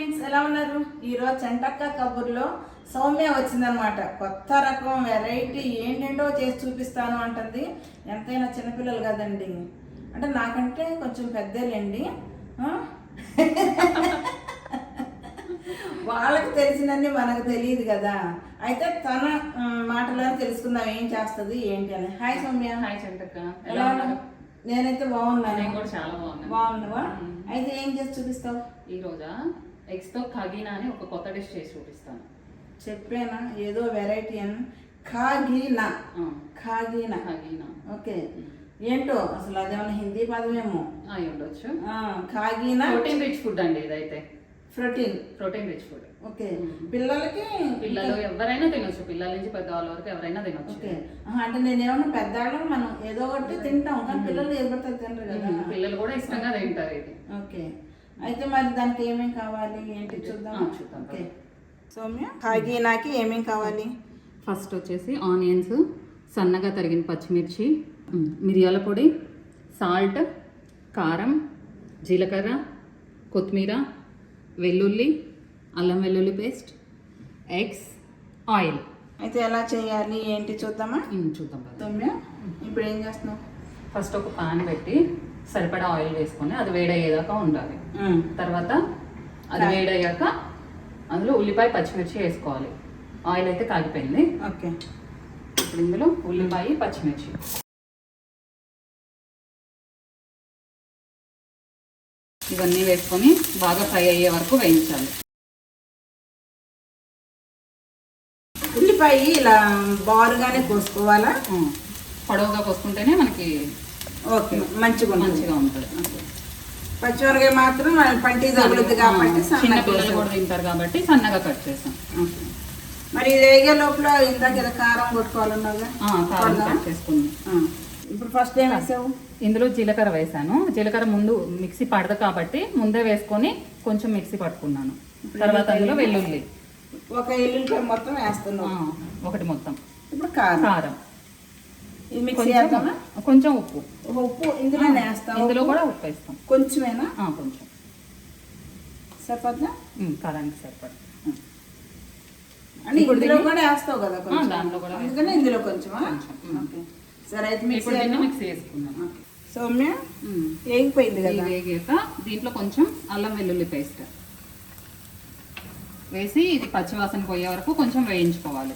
ఎలా ఉన్నారు? ఈరోజు చెంటక్క కబుర్లో సౌమ్య వచ్చిందనమాట కొత్త రకం వెరైటీ ఏంటేంటో చేసి చూపిస్తాను అంటుంది. ఎంతైనా చిన్నపిల్లలు కదండి. అంటే నాకంటే కొంచెం పెద్దలేండి? వాళ్ళకి తెలిసినన్ని మనకు తెలియదు కదా. అయితే తన మాటలో తెలుసుకుందాం ఏం చేస్తుంది ఏంటి అని. హాయ్ సౌమ్య. హాయ్ చంటక్క. ఎలా ఉన్నావు నేనైతే బాగున్నాను. నేను కూడా చాలా బాగున్నాను. బాగున్నావా? అయితే ఏం చేసి చూపిస్తావు? ఈ రోజా? ఎగ్స్తో ఖగీనా అని ఒక కొత్త డిష్ చేసి చూపిస్తాను. చెప్పానా? ఏదో వెరైటీ అని. ఖాగీనా ఖాగీనా ఖగీనా ఓకే. ఏంటో? అసలు అదేమన్నా హిందీ పదమేమో? అయి ఉండొచ్చు. ఖాగీనా ప్రోటీన్ రిచ్ ఫుడ్ అండి ఇదైతే. Protein. Protein rich food. Okay. పిల్లలకి పిల్లలు ఎవరైనా తినొచ్చు. పిల్లల నుంచి పెద్దవాళ్ళ వరకు ఎవరైనా తినొచ్చు. ఓకే. అంటే నేనేమన్నా పెద్దవాళ్ళం మనం ఏదో ఒకటి తింటాం. కానీ పిల్లలు ఏదో తినరు కదా. పిల్లలు కూడా ఇష్టంగా తింటారు ఇది. ఓకే. అయితే మరి దానికి ఏమేమి కావాలి? ఏంటి చూద్దాం చూద్దాం. ఓకే. సౌమ్య ఖాగీనాకి ఏమేమి కావాలి? ఫస్ట్ వచ్చేసి ఆనియన్స్ సన్నగా తరిగిన పచ్చిమిర్చి మిరియాల పొడి సాల్ట్ కారం జీలకర్ర కొత్తిమీర వెల్లుల్లి అల్లం వెల్లుల్లి పేస్ట్ ఎగ్స్ ఆయిల్. అయితే ఎలా చేయాలి? ఏంటి చూద్దామా? చూద్దాం సౌమ్య ఇప్పుడు ఏం చేస్తున్నావు? ఫస్ట్ ఒక పాన్ పెట్టి సరిపడా ఆయిల్ వేసుకొని అది వేడయ్యేదాకా ఉండాలి. తర్వాత అది వేడయ్యాక అందులో ఉల్లిపాయ పచ్చిమిర్చి వేసుకోవాలి. ఆయిల్ అయితే కాగిపోయింది ఓకే. ఇప్పుడు ఇందులో ఉల్లిపాయ పచ్చిమిర్చి. ఇవన్నీ వేసుకొని బాగా ఫ్రై అయ్యే వరకు వేయించాలి. ఉల్లిపాయ ఇలా బారుగానే కోసుకోవాలా? పొడవుగా పోసుకుంటేనే మనకి ఓకే మంచిగా మంచిగా ఉంటుంది. పచ్చిమిరకాయ మాత్రం పంటి తగులుద్ది కాబట్టి చిన్న పిల్లలు. కూడా తింటారు కాబట్టి సన్నగా కట్ చేసాం ఓకే. మరి ఇది వేగే లోపల ఇందాక ఏదో కారం కొడదామా? కట్ చేసుకుందాం. ఇప్పుడు ఫస్ట్ ఏం వేసావు? ఇందులో జీలకర్ర వేసాను. జీలకర్ర ముందు మిక్సీ పడదు కాబట్టి ముందే వేసుకొని కొంచెం మిక్సీ పట్టుకున్నాను. తర్వాత అందులో వెల్లుల్లి. ఒక ఎల్లుల్లిపాయ మొత్తం ఆ, వేస్తున్నావు ఒకటి మొత్తం. ఇప్పుడు కారం. కారం. కొంచెం ఉప్పు. ఉప్పు ఇందులో వేస్తావు? ఇందులో కూడా ఉప్పు వేస్తాం. కొంచెమేనా? కొంచెం. సరిపోద్దా? ఉమ్, కారానికి సరిపడ అంటే ఇందులో కూడా వేస్తావు కదా కొంచెం. దాంట్లో కూడా అందుకనే ఇందులో కొంచెమా? కొంచెం. ఓకే. సరే అయితే మిక్సీ చేద్దాం. మిక్సీ వేసుకున్నాం సౌమ్య. వేగిపోయింది కదా. వేగాక దీంట్లో కొంచెం అల్లం వెల్లుల్లి పేస్ట్ వేసి ఇది పచ్చివాసన పోయే వరకు కొంచెం వేయించుకోవాలి.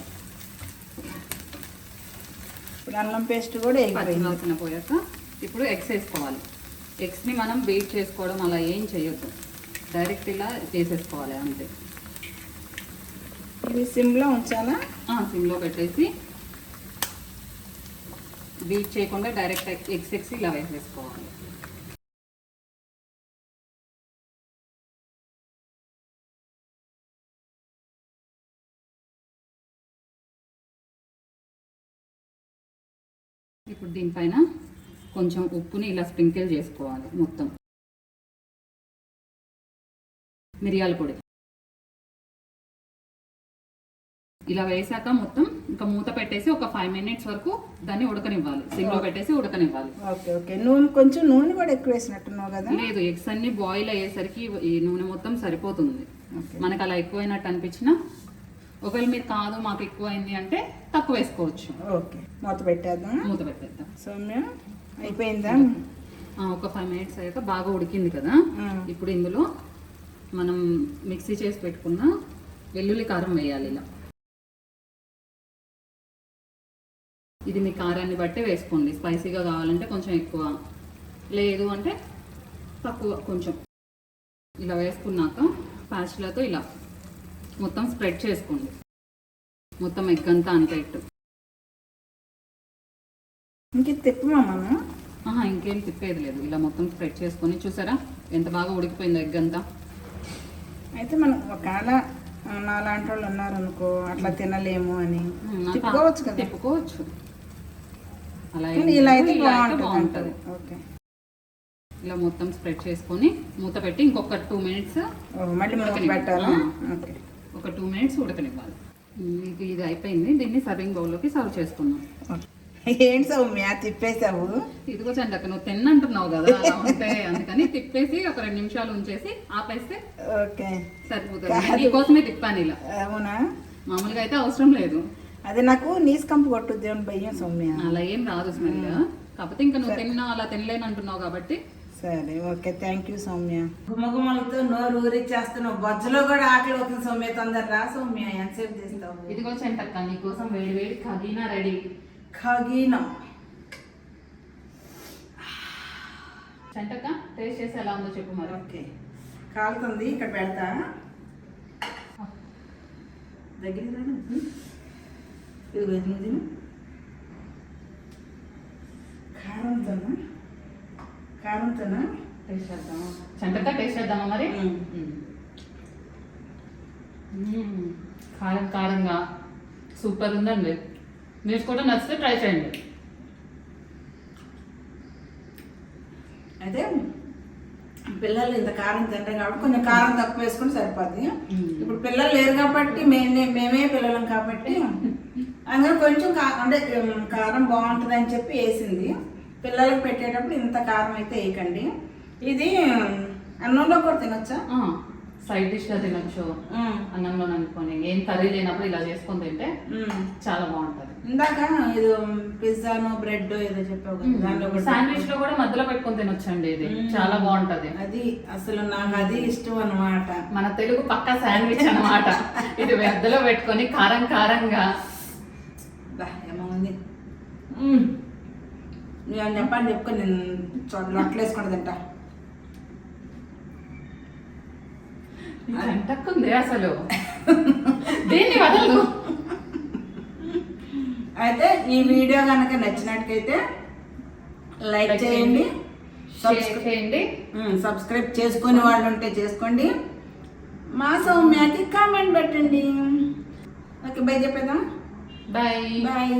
ఇప్పుడు అల్లం పేస్ట్ కూడా వేగిపోయింది. పచ్చివాసన పోయాక ఇప్పుడు ఎగ్స్ వేసుకోవాలి. ఎగ్స్ని మనం బీట్ చేసుకోవడం అలా ఏం చేయొద్దు. డైరెక్ట్ ఇలా చేసేసుకోవాలి అంతే. ఇది సిమ్లో ఉంచాలా? సిమ్లో పెట్టేసి బీట్ చేయకుండా డైరెక్ట్ ఎగ్స్ ఎగ్స్ ఇలా వేసేసుకోవాలి. ఇప్పుడు దీనిపైన కొంచెం ఉప్పుని ఇలా స్ప్రింకిల్ చేసుకోవాలి మొత్తం. మిరియాల పొడి. ఇలా వేసాక మొత్తం ఇంకా మూత పెట్టేసి ఒక ఫైవ్ మినిట్స్ వరకు దాన్ని ఉడకనివ్వాలి. సిమ్లో పెట్టేసి ఉడకనివ్వాలి. Okay okay. నూనె కొంచెం నూనె కూడా ఎక్కువ వేసినట్టున్నావు కదా? లేదు ఎగ్స్ అన్ని బాయిల్ అయ్యేసరికి ఈ నూనె మొత్తం సరిపోతుంది. ఓకే. మనకు అలా ఎక్కువైనట్టు అనిపించినా ఒకవేళ మీరు కాదు మాకు ఎక్కువ అయింది అంటే తక్కువ వేసుకోవచ్చు. ఓకే. మూత పెట్టేద్దాం మూత పెట్టేద్దాం. సౌమ్య అయిపోయిందా? ఒక ఫైవ్ మినిట్స్ అయ్యాక బాగా ఉడికింది కదా. ఇప్పుడు ఇందులో మనం మిక్సీ చేసి పెట్టుకున్న వెల్లుల్లి కారం వేయాలి ఇలా. ఇది మీ కారాన్ని బట్టి వేసుకోండి. స్పైసీగా కావాలంటే కొంచెం ఎక్కువ. లేదు అంటే తక్కువ కొంచెం. ఇలా వేసుకున్నాక ప్యాస్ట్లతో ఇలా మొత్తం స్ప్రెడ్ చేసుకోండి. మొత్తం ఎగ్ అంతా అంతేట్టు ఇంక తిప్పమా మనం ఆహా ఇంకేం తిప్పేది లేదు. ఇలా మొత్తం స్ప్రెడ్ చేసుకొని చూసారా? ఎంత బాగా ఉడికిపోయిందో ఎగ్ అంతా. అయితే మనం ఒకవేళ నాలాంటి వాళ్ళు ఉన్నారనుకో అట్లా తినలేము అని. తిప్పుకోవచ్చు కదా? తిప్పుకోవచ్చు. అలా ఇలా అయితే బాగుంటుంది ఓకే. ఇలా మొత్తం స్ప్రెడ్ చేసుకొని మూత పెట్టి ఇంకొక టూ మినిట్స్ మళ్ళీ పెట్టాలా? ఓకే. ఒక టూ మినిట్స్ ఉడకనివ్వాలి. ఇది ఇది అయిపోయింది. దీన్ని సర్వింగ్ బౌల్లోకి సర్వ్ చేసుకుందాం. ఓకే. ఏంటి సౌమ్య? తిప్పేసావు? ఇదిగో చండక నువ్వు తిన్నంటున్నావు కదా ఉంటే అందుకని తిప్పేసి ఒక రెండు నిమిషాలు ఉంచేసి ఆపేస్తే ఓకే. సరిపోతుంది. నీకోసమే తిప్పాను ఇలా. అవునా? మామూలుగా అయితే అవసరం లేదు. అది నాకు నీస్ కంపు కొట్టుద్ది అని భయం సౌమ్య. అలా ఏం రాదు స్మెల్ కాకపోతే ఇంకా నువ్వు తిన్నా అలా తినలేను అంటున్నావు కాబట్టి. సరే ఓకే. Thank you Soumya. గుమగుమలతో నోరు ఊరిచ్చేస్తున్నావు బొజ్జలో కూడా ఆకలి అవుతుంది సౌమ్య. తొందర రా సౌమ్య? ఎంతసేపు చేస్తావు? ఇదిగో చెంటక్క నీకోసం వేడి వేడి కదీనా రెడీ. ఖగీనం చెంటక్క టేస్ట్ చేసి ఎలా ఉందో చెప్పు మరి. ఓకే. కాలుతుంది ఇక్కడ పెడతా. దగ్గరికి రాను ఇది నువ్వు తిను. కారంతోనా? కారంతోనా? టేస్ట్ చేద్దామా? చెంటక్క టేస్ట్ చేద్దామా మరి. కారం కారంగా. సూపర్ ఉందండి. మీరు కూడా నచ్చితే ట్రై చేయండి. అయితే పిల్లలు ఇంత కారం తింటాం కాబట్టి కొంచెం కారం తక్కువ వేసుకుని సరిపోద్ది. ఇప్పుడు పిల్లలు లేరు కాబట్టి మేమే మేమే పిల్లలం కాబట్టి అందులో కొంచెం అంటే కారం బాగుంటుంది అని చెప్పి వేసింది. పిల్లలకు పెట్టేటప్పుడు ఇంత కారం అయితే వేయకండి. ఇది అన్నంలో కూడా తినొచ్చా? సైడ్ డిష్గా తినొచ్చు అన్నంలో అనుకొని. ఏం కర్రీ లేనప్పుడు ఇలా చేసుకొని తింటే. చాలా బాగుంటది. ఇందాక ఇది పిజ్జాను బ్రెడ్ ఏదో చెప్పావు శాండ్విచ్లో కూడా మధ్యలో పెట్టుకొని తినొచ్చండి ఇది. చాలా బాగుంటది. అది అసలు నాకు అది ఇష్టం అన్నమాట. మన తెలుగు పక్క శాండ్విచ్ అన్నమాట. ఇది మధ్యలో పెట్టుకొని కారం కారంగా. బా, ఏమో ఉంది. మ్మ్. నువ్వు అని చెప్పని చెప్పుకొని నేను చోట లొట్టలు వేసుకుంటా తింటా. అంటక్కుంది అసలు. దీన్ని వదలదు అయితే ఈ వీడియో కనుక నచ్చినట్టుకైతే లైక్ చేయండి చేయండి సబ్స్క్రైబ్ చేసుకునే వాళ్ళు ఉంటే చేసుకోండి. మా సౌమ్యాకి కామెంట్ పెట్టండి. ఓకే బై చెప్పేదా బాయ్ బాయ్